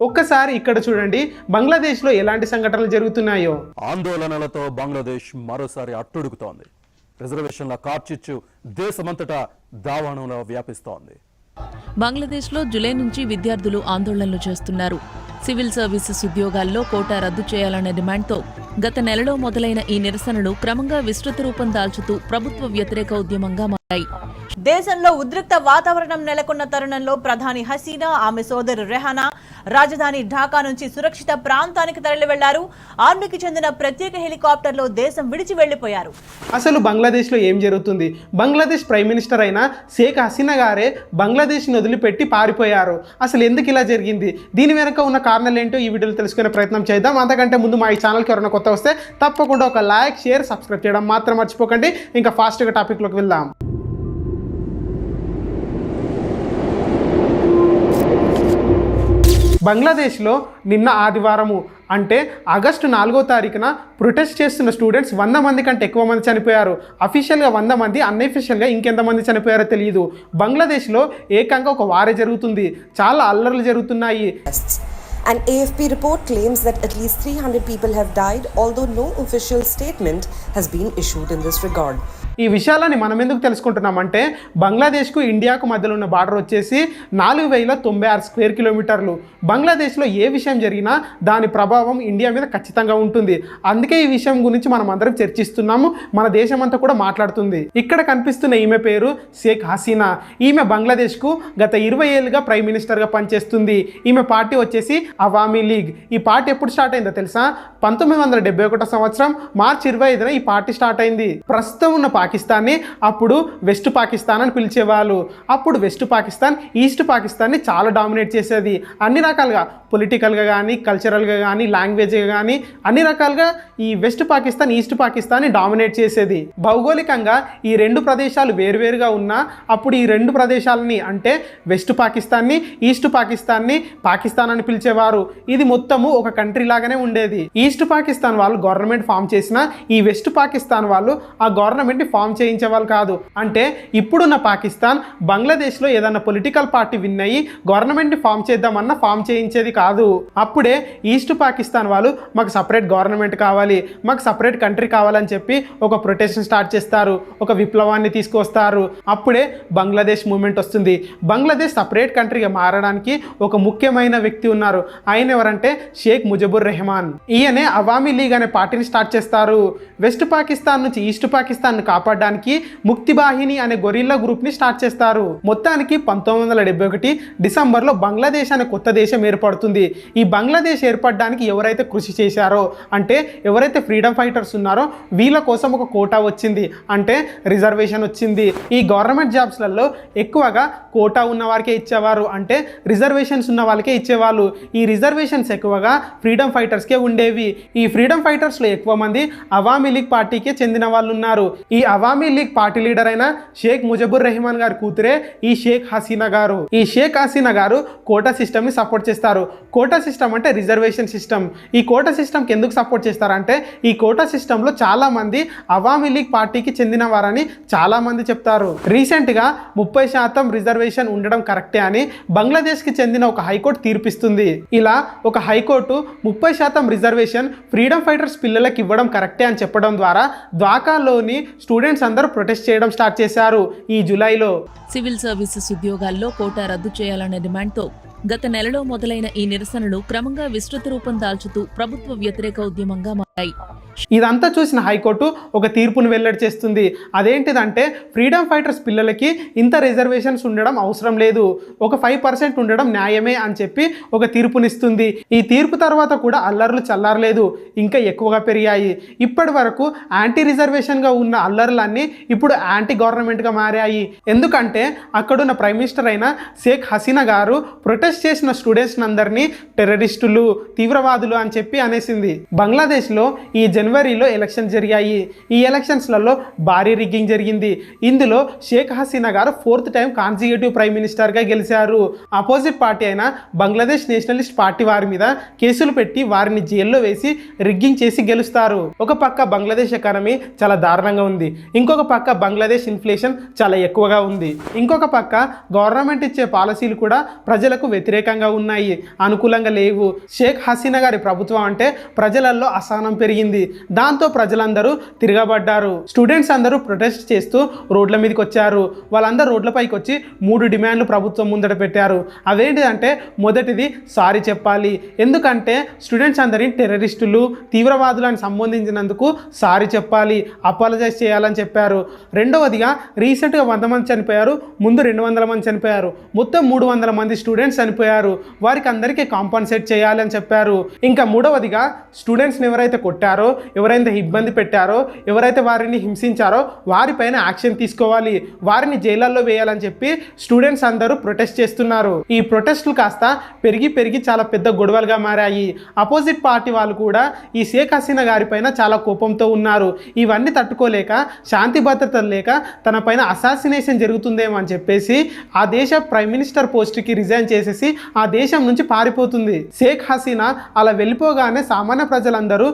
ఒక్కసారి ఇక్కడ చూడండి బంగ్లాదేశ్లో ఎలాంటి సంఘటనలు జరుగుతున్నాయో. ఆందోళనలతో బంగ్లాదేశ్ మరోసారి అట్టుడుకుతోంది రిజర్వేషన్ల కార్చిచ్చు దేశమంతటా దావాణంలో వ్యాపిస్తోంది. బంగ్లాదేశ్లో జులై నుంచి విద్యార్థులు ఆందోళనలు చేస్తున్నారు. సివిల్ సర్వీసెస్ ఉద్యోగాల్లో కోటా రద్దు చేయాలనే డిమాండ్తో గత నెలలో మొదలైన ఈ నిరసనలు క్రమంగా విస్తృత రూపం దాల్చుతూ ప్రభుత్వ వ్యతిరేక ఉద్యమంగా మారాయి. దేశంలో ఉద్రిక్త వాతావరణం నెలకొన్న తరుణంలో ప్రధాని హసీనా ఆమె సోదరు రెహానా రాజధాని ఢాకా నుంచి సురక్షిత ప్రాంతానికి తరలి వెళ్ళారు ఆర్మీకి చెందిన ప్రత్యేక హెలికాప్టర్లో దేశం విడిచి వెళ్ళిపోయారు అసలు బంగ్లాదేశ్లో ఏం జరుగుతుంది? బంగ్లాదేశ్ ప్రైమ్ మినిస్టర్ అయిన షేక్ హసీనా గారే బంగ్లాదేశ్ని వదిలిపెట్టి పారిపోయారు. అసలు ఎందుకు ఇలా జరిగింది? దీని వెనుక ఉన్న కారణాలు ఏంటో ఈ వీడియోలో తెలుసుకునే ప్రయత్నం చేద్దాం. అంతకంటే ముందు మా ఈ ఛానల్కి ఎవరైనా కొత్త వస్తే తప్పకుండా ఒక లైక్ షేర్ సబ్స్క్రైబ్ చేయడం మాత్రం మర్చిపోకండి. ఇంకా ఫాస్ట్గా టాపిక్లోకి వెళ్దాం. బంగ్లాదేశ్లో నిన్న ఆదివారము అంటే ఆగస్టు నాలుగో తారీఖున ప్రొటెస్ట్ చేస్తున్న స్టూడెంట్స్ వంద మంది కంటే ఎక్కువ మంది చనిపోయారు అఫీషియల్గా వంద మంది అన్అఫీషియల్గా ఇంకెంతమంది చనిపోయారో తెలియదు బంగ్లాదేశ్లో ఏకంగా ఒక వారే జరుగుతుంది చాలా అల్లర్లు జరుగుతున్నాయి. An AFP report claims that at least 300 people have died, although no official statement has been issued in this regard. ఈ విషయాలని మనం ఎందుకు తెలుసుకుంటున్నామంటే బంగ్లాదేశ్కు ఇండియాకు మధ్యలో ఉన్న బార్డర్ వచ్చేసి నాలుగు వేల తొంభై ఆరు స్క్వేర్ కిలోమీటర్లు. బంగ్లాదేశ్లో ఏ విషయం జరిగినా దాని ప్రభావం ఇండియా మీద ఖచ్చితంగా ఉంటుంది. అందుకే ఈ విషయం గురించి మనం అందరం చర్చిస్తున్నాము. మన దేశం అంతా కూడా మాట్లాడుతుంది. ఇక్కడ కనిపిస్తున్న ఈమె పేరు షేక్ హసీనా. ఈమె బంగ్లాదేశ్కు గత ఇరవై ఏళ్ళుగా ప్రైమ్ మినిస్టర్గా పనిచేస్తుంది. ఈమె పార్టీ వచ్చేసి అవామీ లీగ్. ఈ పార్టీ ఎప్పుడు స్టార్ట్ అయిందో తెలుసా? పంతొమ్మిది వందల డెబ్బై ఒకటో సంవత్సరం మార్చి ఇరవై ఐదున ఈ పార్టీ స్టార్ట్ అయింది. ప్రస్తుతం ఉన్న పాకిస్తాన్ని అప్పుడు వెస్ట్ పాకిస్తాన్ అని పిలిచేవాళ్ళు. అప్పుడు వెస్ట్ పాకిస్తాన్ ఈస్ట్ పాకిస్తాన్ని చాలా డామినేట్ చేసేది. అన్ని రకాలుగా పొలిటికల్గా కానీ కల్చరల్గా కానీ లాంగ్వేజ్గా కానీ అన్ని రకాలుగా ఈ వెస్ట్ పాకిస్తాన్ ఈస్ట్ పాకిస్తాన్ని డామినేట్ చేసేది. భౌగోళికంగా ఈ రెండు ప్రదేశాలు వేరువేరుగా ఉన్నా అప్పుడు ఈ రెండు ప్రదేశాలని అంటే వెస్ట్ పాకిస్తాన్ని ఈస్ట్ పాకిస్తాన్ని పాకిస్తాన్ అని పిలిచేవారు. ఇది మొత్తము ఒక కంట్రీ లాగానే ఉండేది. ఈస్ట్ పాకిస్తాన్ వాళ్ళు గవర్నమెంట్ ఫామ్ చేసిన ఈ వెస్ట్ పాకిస్తాన్ వాళ్ళు ఆ గవర్నమెంట్ని ఫామ్ చేయించే వాళ్ళు కాదు. అంటే ఇప్పుడున్న పాకిస్తాన్ బంగ్లాదేశ్లో ఏదన్నా పొలిటికల్ పార్టీ విన్ అయ్యి గవర్నమెంట్ని ఫామ్ చేద్దామన్న ఫామ్ చేయించేది కాదు. అప్పుడే ఈస్ట్ పాకిస్తాన్ వాళ్ళు మాకు సపరేట్ గవర్నమెంట్ కావాలి మాకు సపరేట్ కంట్రీ కావాలని చెప్పి ఒక ప్రొటెషన్ స్టార్ట్ చేస్తారు ఒక విప్లవాన్ని తీసుకొస్తారు. అప్పుడే బంగ్లాదేశ్ మూమెంట్ వస్తుంది. బంగ్లాదేశ్ సపరేట్ కంట్రీగా మారడానికి ఒక ముఖ్యమైన వ్యక్తి ఉన్నారు. ఆయన ఎవరంటే షేక్ ముజబుర్ రెహమాన్. ఈయనే అవామీ లీగ్ అనే పార్టీని స్టార్ట్ చేస్తారు. వెస్ట్ పాకిస్తాన్ నుంచి ఈస్ట్ పాకిస్తాన్ కాపాడడానికి ముక్తి బాహిని అనే గొరిల్లా గ్రూప్ని స్టార్ట్ చేస్తారు. మొత్తానికి పంతొమ్మిది వందల డెబ్బై ఒకటి డిసెంబర్లో బంగ్లాదేశ్ అనే కొత్త దేశం ఏర్పడుతుంది. ఈ బంగ్లాదేశ్ ఏర్పడడానికి ఎవరైతే కృషి చేశారో అంటే ఎవరైతే ఫ్రీడమ్ ఫైటర్స్ ఉన్నారో వీళ్ళ కోసం ఒక కోటా వచ్చింది. అంటే రిజర్వేషన్ వచ్చింది. ఈ గవర్నమెంట్ జాబ్స్లలో ఎక్కువగా కోటా ఉన్న వారికే ఇచ్చేవారు. అంటే రిజర్వేషన్స్ ఉన్న వాళ్ళకే ఇచ్చేవాళ్ళు. ఈ రిజర్వేషన్స్ ఎక్కువగా ఫ్రీడమ్ ఫైటర్స్కే ఉండేవి. ఈ ఫ్రీడమ్ ఫైటర్స్లో ఎక్కువ మంది అవామీ లీగ్ పార్టీకే చెందిన వాళ్ళు ఉన్నారు ఈ అవామీ లీగ్ పార్టీ లీడర్ అయిన షేక్ ముజబుర్ రెహమాన్ గారి కూతురే ఈ షేక్ హసీనా గారు. ఈ షేక్ హసీనా గారు కోటా సిస్టమ్ని సపోర్ట్ చేస్తారు. కోటా సిస్టమ్ అంటే రిజర్వేషన్ సిస్టమ్. ఈ కోటా సిస్టమ్కి ఎందుకు సపోర్ట్ చేస్తారంటే ఈ కోటా సిస్టంలో చాలామంది అవామీ లీగ్ పార్టీకి చెందిన వారని చాలామంది చెప్తారు. రీసెంట్గా ముప్పై శాతం రిజర్వేషన్ ఉండడం కరెక్టే అని బంగ్లాదేశ్కి చెందిన ఒక హైకోర్టు తీర్పిస్తుంది. ఇలా ఒక హైకోర్టు ముప్పై శాతం రిజర్వేషన్ ఫ్రీడమ్ ఫైటర్స్ పిల్లలకు ఇవ్వడం కరెక్టే అని చెప్పడం ద్వారా ద్వాకాలోని స్టూడెంట్స్ అందరూ ప్రొటెస్ట్ చేయడం స్టార్ట్ చేశారు ఈ జూలైలో. సివిల్ సర్వీసెస్ ఉద్యోగాల్లో కోటా రద్దు చేయాలనే డిమాండ్తో గత నెలలో మొదలైన ఈ నిరసనలు క్రమంగా విస్తృత రూపం దాల్చుతూ ప్రభుత్వ వ్యతిరేక ఉద్యమంగా మారాయి. ఇదంతా చూసిన హైకోర్టు ఒక తీర్పును వెల్లడి చేస్తుంది. అదేంటిదంటే ఫ్రీడమ్ ఫైటర్స్ పిల్లలకి ఇంత రిజర్వేషన్స్ ఉండడం అవసరం లేదు. ఒక ఫైవ్ పర్సెంట్ ఉండడం న్యాయమే అని చెప్పి ఒక తీర్పునిస్తుంది. ఈ తీర్పు తర్వాత కూడా అల్లర్లు చల్లారలేదు. ఇంకా ఎక్కువగా పెరిగాయి. ఇప్పటి వరకు యాంటీ రిజర్వేషన్గా ఉన్న అల్లర్లన్నీ ఇప్పుడు యాంటీ గవర్నమెంట్గా మారాయి. ఎందుకంటే అక్కడున్న ప్రైమ్ మినిస్టర్ అయిన షేక్ హసీనా గారు ప్రొటెస్ట్ చేసిన స్టూడెంట్స్ అందరినీ టెర్రరిస్టులు తీవ్రవాదులు అని చెప్పి అనేసింది. బంగ్లాదేశ్లో ఈ జన్ జనవరిలో ఎలక్షన్ జరిగాయి. ఈ ఎలక్షన్స్లలో భారీ రిగ్గింగ్ జరిగింది. ఇందులో షేక్ హసీనా గారు ఫోర్త్ టైం కాన్సిక్యూటివ్ ప్రైమ్ మినిస్టర్గా గెలిచారు. అపోజిట్ పార్టీ అయిన బంగ్లాదేశ్ నేషనలిస్ట్ పార్టీ వారి మీద కేసులు పెట్టి వారిని జైల్లో వేసి రిగ్గింగ్ చేసి గెలుస్తారు. ఒక పక్క బంగ్లాదేశ్ ఎకానమీ చాలా దారుణంగా ఉంది. ఇంకొక పక్క బంగ్లాదేశ్ ఇన్ఫ్లేషన్ చాలా ఎక్కువగా ఉంది. ఇంకొక పక్క గవర్నమెంట్ ఇచ్చే పాలసీలు కూడా ప్రజలకు వ్యతిరేకంగా ఉన్నాయి. అనుకూలంగా లేవు. షేక్ హసీనా గారి ప్రభుత్వం అంటే ప్రజలలో అసహనం పెరిగింది. దాంతో ప్రజలందరూ తిరగబడ్డారు. స్టూడెంట్స్ అందరూ ప్రొటెస్ట్ చేస్తూ రోడ్ల మీదకి వచ్చారు. వాళ్ళందరూ రోడ్లపైకి వచ్చి మూడు డిమాండ్లు ప్రభుత్వం ముందట పెట్టారు. అవేంటిదంటే మొదటిది సారీ చెప్పాలి. ఎందుకంటే స్టూడెంట్స్ అందరినీ టెర్రరిస్టులు తీవ్రవాదులను సంబంధించినందుకు సారీ చెప్పాలి అపాలజైజ్ చేయాలని చెప్పారు. రెండవదిగా రీసెంట్గా వంద మంది చనిపోయారు ముందు రెండు వందల మంది చనిపోయారు. మొత్తం మూడు వందల మంది స్టూడెంట్స్ చనిపోయారు. వారికి అందరికీ కాంపన్సేట్ చేయాలని చెప్పారు. ఇంకా మూడవదిగా స్టూడెంట్స్ని ఎవరైతే కొట్టారో ఎవరైతే ఇబ్బంది పెట్టారో ఎవరైతే వారిని హింసించారో వారిపైన యాక్షన్ తీసుకోవాలి. వారిని జైళ్ళల్లో వేయాలని చెప్పి స్టూడెంట్స్ అందరూ ప్రొటెస్ట్ చేస్తున్నారు. ఈ ప్రొటెస్టులు కాస్త పెరిగి పెరిగి చాలా పెద్ద గొడవలుగా మారాయి. అపోజిట్ పార్టీ వాళ్ళు కూడా ఈ షేక్ హసీనా గారిపైన చాలా కోపంతో ఉన్నారు. ఇవన్నీ తట్టుకోలేక శాంతి భద్రతలు లేక తన పైన అసాసినేషన్ జరుగుతుందేమో అని చెప్పేసి ఆ దేశ ప్రైమ్ మినిస్టర్ పోస్ట్కి రిజైన్ చేసేసి ఆ దేశం నుంచి పారిపోతుంది. షేక్ హసీనా అలా వెళ్ళిపోగానే సామాన్య ప్రజలందరూ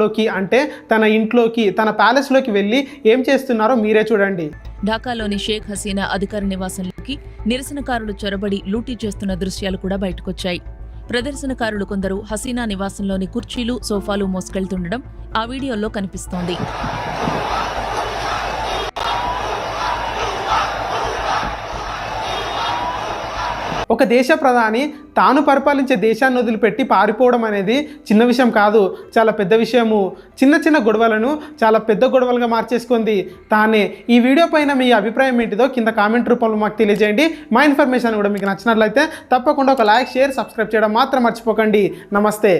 ఘనాభవన్లోకి అంటే తన ఇంట్లోకి తన ప్యాలెస్లోకి వెళ్ళి ఏం చేస్తున్నారో మీరే చూడండి. ఢాకాలోని షేక్ హసీనా అధికార నివాసంలోకి నిరసనకారులు చొరబడి లూటీ చేస్తున్న దృశ్యాలు కూడా బయటకొచ్చాయి. ప్రదర్శనకారులు కొందరు హసీనా నివాసంలోని కుర్చీలు సోఫాలు మోసుకెళ్తుండడం ఆ వీడియోలో కనిపిస్తోంది. ఒక దేశ ప్రధాని తాను పరిపాలించే దేశాన్ని వదిలిపెట్టి పారిపోవడం అనేది చిన్న విషయం కాదు. చాలా పెద్ద విషయము. చిన్న చిన్న గొడవలను చాలా పెద్ద గొడవలుగా మార్చేసుకుంది. తానే ఈ వీడియో పైన మీ అభిప్రాయం ఏంటిదో కింద కామెంట్ రూపంలో మాకు తెలియజేయండి. మా ఇన్ఫర్మేషన్ కూడా మీకు నచ్చినట్లయితే తప్పకుండా ఒక లైక్ షేర్ సబ్స్క్రైబ్ చేయడం మాత్రం మర్చిపోకండి. నమస్తే.